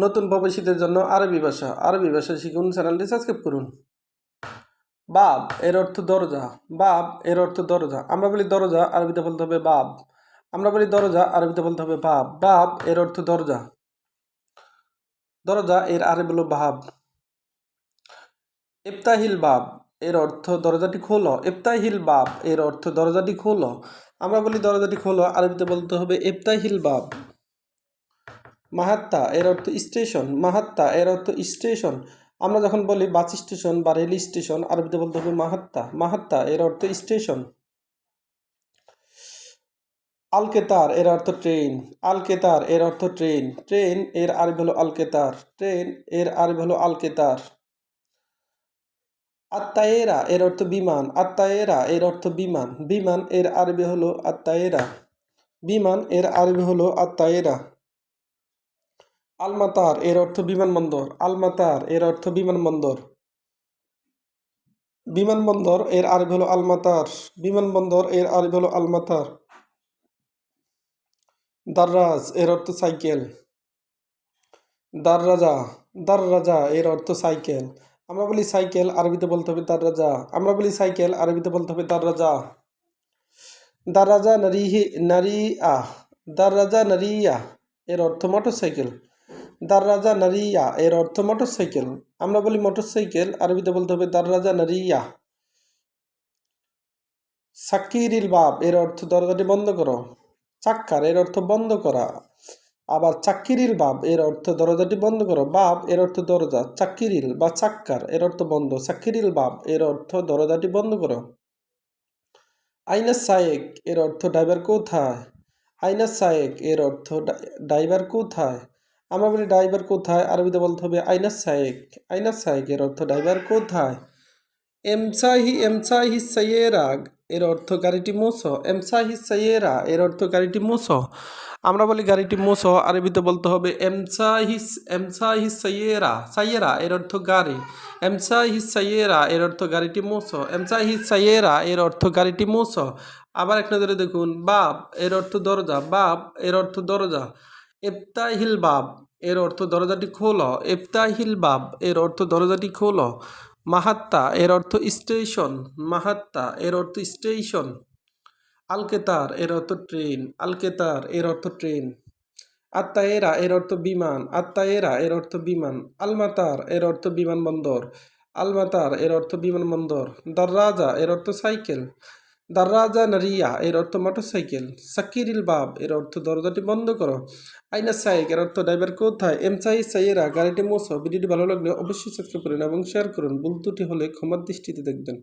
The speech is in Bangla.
নতুন প্রবাসীদের জন্য আরবি ভাষা। আরবি ভাষা শিখুন, চ্যানেলটি সাবস্ক্রাইব করুন। বাব, এর অর্থ দরজা। বাব, এর অর্থ দরজা। আমরা বলি দরজা, আরবিতে বলতে হবে বাব। আমরা বলি দরজা, আরবিতে বলতে হবে বাব। বাব, এর অর্থ দরজা। দরজা, এর আরবি হলো বাব। ইফতাহিল বাব, এর অর্থ দরজাটি খোলো। ইফতাহিল বাব, এর অর্থ দরজাটি খোলো। আমরা বলি দরজাটি খোলো, আরবিতে বলতে হবে ইফতাহিল বাব। মাহাত্তা, এর অর্থ স্টেশন। মাহাত্তা, এর অর্থ স্টেশন। আমরা যখন বলি বাস স্টেশন বা রেল স্টেশন, আরবিতে বলতে হবে মাহাত্তা। মাহাত্তা, এর অর্থ স্টেশন। আলকেতার, এর অর্থ ট্রেন। আলকেতার, এর অর্থ ট্রেন। ট্রেন, এর আরবি হলো আলকেতার। ট্রেন, এর আরবি হলো আলকেতার। আত্মায়েরা এর অর্থ বিমান। আত্মায়েরা এর অর্থ বিমান। বিমান, এর আরবি হলো আত্মায়েরা বিমান, এর আরবি হলো আত্মায়েরা আলমাতার, এর অর্থ বিমানবন্দর। আলমাতার, এর অর্থ বিমানবন্দর। বিমানবন্দর, এর আরবি হলো আলমাতার। বিমানবন্দর, এর আরবি হলো আলমাতার। দাররাজ, এর অর্থ সাইকেল। দাররাজা দাররাজা, এর অর্থ সাইকেল। আমরা বলি সাইকেল, আরবিতে বলতে হবে দাররাজা। আমরা বলি সাইকেল, আরবিতে বলতে হবে দাররাজা। দাররাজা নারিহি নারিয়া দাররাজা নারিয়া এর অর্থ মোটরসাইকেল। দাররাজা নারিয়া এর অর্থ মোটরসাইকেল। আমরা বলি মোটরসাইকেল, আরবিতে বলতে হবে দাররাজা নারিয়া। সাকিরিল বাব এর অর্থ দরজাটি বন্ধ করো। চাক্কার এর অর্থ বন্ধ করা। আবার চাক্কিরিল বাব এর অর্থ দরজাটি বন্ধ করো। বাব এর অর্থ দরজা চাক্কিরিল বা চাক্কার এর অর্থ বন্ধ। চাক্কিরিল বাব এর অর্থ দরজাটি বন্ধ করো। আইনা সায়েক এর অর্থ ড্রাইভার কোথায়? আইনা সায়েক এর অর্থ ড্রাইভার কোথায়? আমরা বলি ড্রাইভার কোথায়? আরবিতে বলতে হবে আইনা সায়েক আইনা সায়েক এর অর্থ ড্রাইভার কোথায়? এমসাহি এমসাহি সাইয়েরাগ এর অর্থ গাড়িটি মোছো। এমসাহি সাইয়েরা, এর অর্থ গাড়িটি মোছো। আমরা বলি গাড়িটি মোছো, আরবিতে বলতে হবে এমসাহিস এমসাহি সাইয়েরা। সাইয়েরা, এর অর্থ গাড়ি। এমসাহিস সাইয়েরা, এর অর্থ গাড়িটি মোছো। এমসাহিস সাইয়েরা, এর অর্থ গাড়িটি মোছো। আবার এক নজরে দেখুন, বাপ, এর অর্থ দরজা। বাপ, এর অর্থ দরজা। ইফতাহিল বাব এর অর্থ দরজাটি খোল ইফতাহিল বাব এর অর্থ দরজাটি খোল মাহাত্তা এর অর্থ স্টেশন মাহাত্তা এর অর্থ স্টেশন আলকেতার এর অর্থ ট্রেন আলকেতার এর অর্থ ট্রেন আত্মায়েরা এর অর্থ বিমান আত্মায়েরা এর অর্থ বিমান আলমাতার এর অর্থ বিমানবন্দর আলমাতার এর অর্থ বিমানবন্দর দররাজা এর অর্থ সাইকেল দাররাজা নারিয়া, এর অর্থ মোটরসাইকেল। সাকিরিল বাব, এর অর্থ দরজাটি বন্ধ করো। আইনা সাইক এর অর্থ ড্রাইভার কোথায়? এম সাই সাইয়েরা, গাড়িটি মোছো। ভিডিওটি ভালো লাগলে অবশ্যই সাবস্ক্রাইব করুন এবং শেয়ার করুন। ভুল ত্রুটি হলে ক্ষমার দৃষ্টিতে দেখবেন।